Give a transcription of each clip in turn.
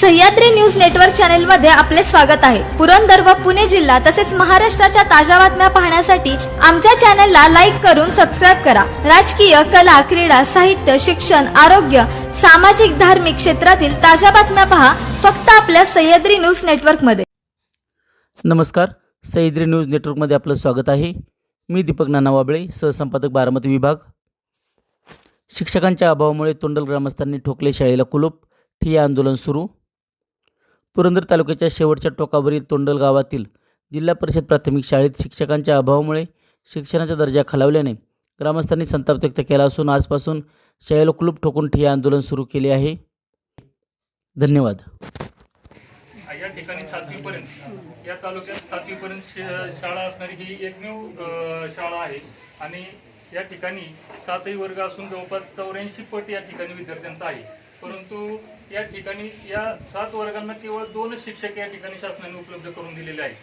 Sahyadri news network चॅनलमध्ये आपले स्वागत आहे. पुरंदर व पुणे जिल्हा तसेच महाराष्ट्राच्या ताज्या बातम्या पाहण्यासाठी आमच्या चॅनलला लाईक करून सबस्क्राईब करा. राजकीय कला क्रीडा साहित्य शिक्षण आरोग्य सामाजिक धार्मिक क्षेत्रातील ताज्या बातम्या पहा फक्त आपल्या सह्याद्री न्यूज नेटवर्कमध्ये नमस्कार. सह्याद्री न्यूज नेटवर्कमध्ये आपलं स्वागत आहे. मी दीपक नाना वाबळे सहसंपादक बारामती विभाग. शिक्षकांच्या अभावामुळे तोंडल ग्रामस्थांनी ठोकले शाळेला कुलूप. ठिय्या आंदोलन सुरू. पुरंदर तालुक्याच्या शेवटच्या टोकावरील तोंडल गावातील जिल्हा परिषद प्राथमिक शाळेत शिक्षकांच्या अभावामुळे शिक्षणाचा दर्जा खालावल्याने ग्रामस्थांनी संताप व्यक्त केला असून आजपासून शाळेला कुलूप ठोकून ठिय्या आंदोलन सुरू केले आहे. धन्यवाद. या ठिकाणी सातवीपर्यंत या तालुक्यात सातवीपर्यंत शाळा असणारी ही एकमेव शाळा आहे. आणि या ठिकाणी सातही वर्ग असून जवळपास चौऱ्याऐंशी पट या ठिकाणी विद्यार्थ्यांचा आहे. परंतु या ठिकाणी या सात वर्गांना केवळ दोनच शिक्षक या ठिकाणी शासनाने उपलब्ध करून दिलेले आहेत.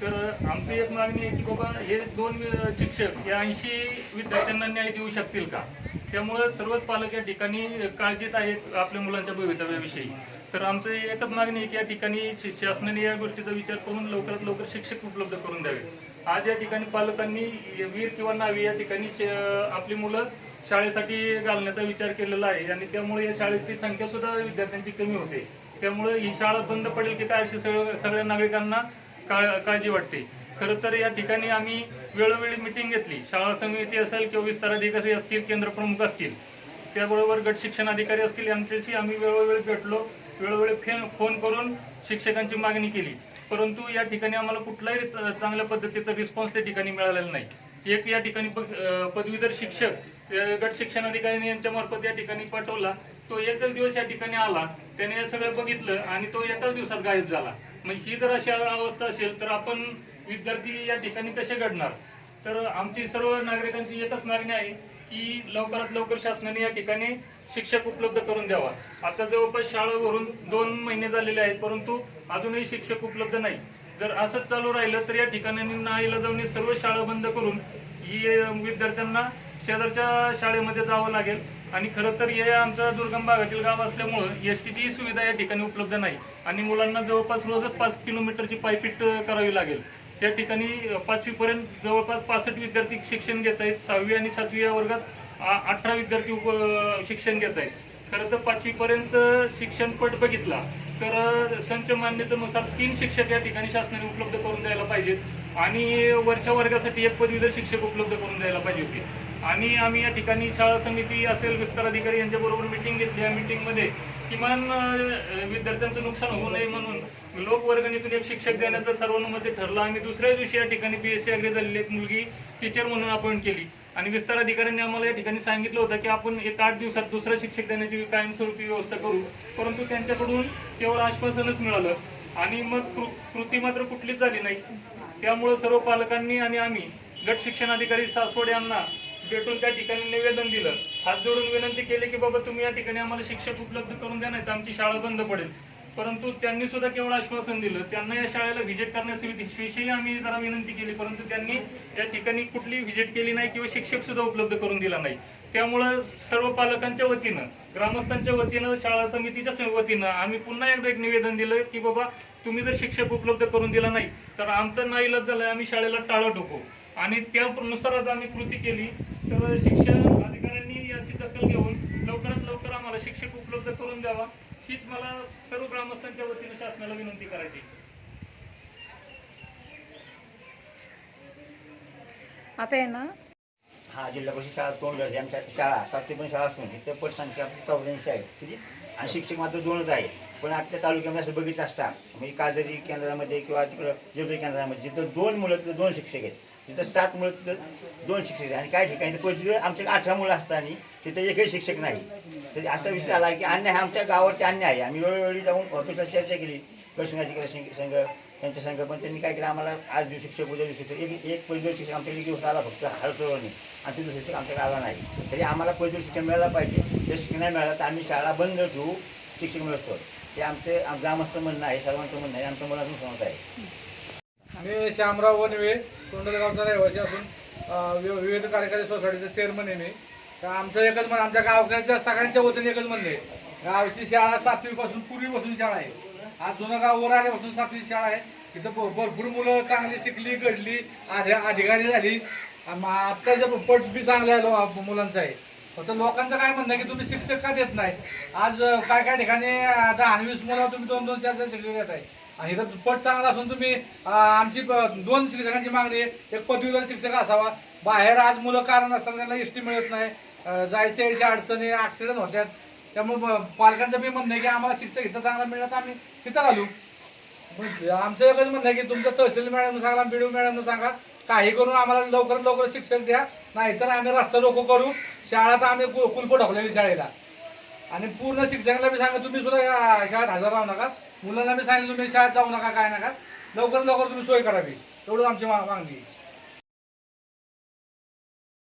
तर आमची एक मागणी आहे की बाबा हे दोन शिक्षक या ऐंशी विद्यार्थ्यांना न्याय देऊ शकतील का? त्यामुळं सर्वच पालक या ठिकाणी काळजीत आहेत आपल्या मुलांच्या भवितव्याविषयी. तर आमचं एकच मागणी आहे की या ठिकाणी शि- शासनाने या गोष्टीचा विचार करून लवकरात लवकर शिक्षक उपलब्ध करून द्यावे. आज या ठिकाणी पालकांनी वीर किंवा नावी या ठिकाणी श- आपली मुलं शाळेसाठी घालण्याचा विचार केलेला आहे. आणि त्यामुळे या शाळेची संख्या सुद्धा विद्यार्थ्यांची कमी होते. त्यामुळे ही शाळा बंद पडेल की काय अशी सगळं सगळ्या नागरिकांना काळ- काळजी वाटते. खरं तर या ठिकाणी आम्ही वेळोवेळी मिटिंग घेतली. शाळा समिती असेल किंवा विस्तार अधिकारी असतील केंद्र प्रमुख असतील त्याबरोबर गट शिक्षण अधिकारी असतील यांच्याशी आम्ही वेळोवेळी भेटलो. वेळोवेळी फे- फोन करून शिक्षकांची मागणी केली. परंतु या ठिकाणी आम्हाला कुठलाही चांगल्या पद्धतीचा रिस्पॉन्स त्या ठिकाणी मिळालेला नाही. एक या ठिकाणी पदवीधर शिक्षक गट शिक्षण अधिकारी यांच्या मार्फत या ठिकाणी पाठवला. तो एकच दिवस या ठिकाणी आला. त्याने हे सगळं बघितलं आणि तो एकाच दिवसात गायब झाला. म्हणजे ही जर अशी अवस्था असेल तर आपण विद्यार्थी या ठिकाणी कसे घडणार? तर आमची सर्व नागरिकांची एकच मागणी आहे की लवकरात लवकर शासनाने या ठिकाणी शिक्षक उपलब्ध करून द्यावा. आता जवळपास शाळा भरून दोन महिने झालेले आहेत परंतु अजूनही शिक्षक उपलब्ध नाही. जर असंच चालू राहिलं तर या ठिकाणी नाईला जाऊन सर्व शाळा बंद करून ही विद्यार्थ्यांना शेजारच्या शाळेमध्ये जावं लागेल. आणि खरं तर हे आमच्या दुर्गम भागातील गाव असल्यामुळं एस टीची सुविधा या ठिकाणी उपलब्ध नाही. आणि मुलांना जवळपास रोजच पाच किलोमीटरची पायपीट करावी लागेल. त्या ठिकाणी पाचवीपर्यंत जवळपास पासष्ट विद्यार्थी शिक्षण घेत आहेत. सहावी आणि सातवी या वर्गात अठरा विद्यार्थी उप शिक्षण घेत आहेत. खरं तर पाचवीपर्यंत शिक्षणपट बघितला तर संच मान्यतेनुसार तीन शिक्षक या ठिकाणी शासनाने उपलब्ध करून द्यायला पाहिजेत. आणि वरच्या वर्गासाठी एक पदवीधर शिक्षक उपलब्ध करून द्यायला पाहिजे होते. आणि आम्ही या ठिकाणी शाळा समिती असेल विस्तार अधिकारी यांच्याबरोबर मिटिंग घेतली या मिटिंगमध्ये किमान विद्यार्थ्यांचं नुकसान होऊ नये म्हणून लोकवर्गणीतून एक शिक्षक देण्याचं सर्वानुमते ठरलं. आणि दुसऱ्या दिवशी या ठिकाणी पी एस सी अग्रे झालेली एक मुलगी टीचर म्हणून अपॉइंट केली. आणि विस्तार अधिकाऱ्यांनी आम्हाला या ठिकाणी सांगितलं होतं की आपण एक आठ दिवसात दुसरा शिक्षक देण्याची कायमस्वरूपी व्यवस्था करू. परंतु त्यांच्याकडून केवळ आश्वासनच मिळालं. आणि मग कृ- कृती मात्र कुठलीच झाली नाही. त्यामुळं सर्व पालकांनी आणि आम्ही गट शिक्षण अधिकारी सासवड यांना भेटून त्या ठिकाणी निवेदन दिलं. हात जोडून विनंती केली की बाबा तुम्ही या ठिकाणी आम्हाला शिक्षक उपलब्ध करून द्या नाही तर आमची शाळा बंद पडेल. परंतु त्यांनी सुद्धा केवळ आश्वासन दिलं. त्यांना या शाळेला व्हिजिट करण्याविषयी आम्ही जरा विनंती केली परंतु त्यांनी या ठिकाणी कुठली व्हिजिट केली नाही किंवा शिक्षक सुद्धा उपलब्ध करून दिला नाही. त्यामुळं सर्व पालकांच्या वतीनं ग्रामस्थांच्या वतीनं शाळा समितीच्या वतीनं आम्ही पुन्हा एकदा एक निवेदन दिलं की बाबा तुम्ही जर शिक्षक उपलब्ध करून दिला नाही तर आमचा नाईलाज झालाय आम्ही शाळेला टाळं ठोकू. आणि त्यानुसारच आम्ही कृती केली. तर शिक्षण अधिकाऱ्यांनी याची दखल घेऊन लवकरात लवकर आम्हाला शिक्षक उपलब्ध करून द्यावा हीच मला सर्व ग्रामस्थांच्या वतीनं शासनाला विनंती करायची. आता आहे ना? हा जिल्हा परिषद शाळा दोन गरजे आमच्या शाळा सातवी पण शाळा असून इथं पट संख्या आपली चौऱ्याऐंशी आहे? किती आणि शिक्षक मात्र दोनच आहे पण आपल्या तालुक्यामध्ये असं बघितलं असता म्हणजे कादरी केंद्रामध्ये किंवा तिकडं जेजुरी केंद्रामध्ये जिथं दोन मुलं तिथं दोन शिक्षक आहेत. तिथं सात मुलं तिथं दोन शिक्षक आणि काही ठिकाणी पदवीवर आमच्या अठरा मुलं असताना तिथं एकही शिक्षक नाही. तर असा विषय आला की अन्याय हा आमच्या गावावरती अन्याय आहे. आम्ही वेळोवेळी जाऊन ऑफिसला चर्चा केली. प्रसंगाधिकारी संघ त्यांच्या संघ पण त्यांनी काय केलं? आम्हाला आज दिवस शिक्षक उद्या दिवस शिक्षक. एक एक पदवीवर शिक्षक आमच्याकडे एक दिवस आला फक्त हळसवळणी आणि तिथं शिक्षक आमच्याकडे आला नाही. तरी आम्हाला पदवीवर शिक्षण मिळायला पाहिजे. जर शिक्षण नाही मिळालं तर आम्ही शाळा बंद ठेवू शिक्षक मिळतो हे आमचे ग्रामस्थ म्हणणं आहे सर्वांचं म्हणणं आहे. आमचं मुलांचं सांगत आहे. मी श्यामराव वनवे. तोंडलगावचा रहिवासी असून वि- विविध कार्यकारी सोसायटीचे चेअरमन आहे मी. तर आमचं एकच म्हण आमच्या गावकऱ्यांच्या सगळ्यांच्या वतीने एकच म्हणणं आहे. गावची शाळा सातवीपासून पूर्वीपासून शाळा आहे. आज जुनं गाव वर आल्यापासून सातवी शाळा आहे. इथं भरपूर मुलं चांगली शिकली घडली अधिकारी झाली. आणि आत्ताचं पट बी चांगलं आहे मुलांचा मुलांचं आहे. फक्त लोकांचं काय म्हणणं की तुम्ही शिक्षक का देत नाही? आज काय काय ठिकाणी अं, दहा वीस मुलं तुम्ही दोन दोन चार चार शिक्षक देत आहे आणि इथं पट चांगला असून तुम्ही आमची दोन शिक्षकांची मागणी आहे एक पदवीधर शिक्षक असावा. बाहेर आज मुलं कारण असताना त्यांना एस टी मिळत नाही. जायच्या यायच्या अडचणी ऍक्सिडेंट होत्यात. त्यामुळे पालकांचं मी म्हणणं आहे की आम्हाला शिक्षक इथं चांगला मिळत आम्ही तिथं घालू मग म्हणजे आमचं एकच म्हणणं आहे की तुमचं तहसील मॅडम सांगा बी डी मॅडम सांगा. काही करून आम्हाला लवकरात लवकर शिक्षक द्या. नाहीतर आम्ही रस्ता रोको करू. शाळा तर आम्ही कु- कुलप ढोकलेली शाळेला. आणि पूर्ण शिक्षकांना बी सांगा तुम्ही सुद्धा शाळेत हजर राहू नका. मुलांना बी सांगितलं तुम्ही शाळेत जाऊ नका काय नका. लवकरात लवकर तुम्ही सोय करावी एवढंच आमची मागणी आहे.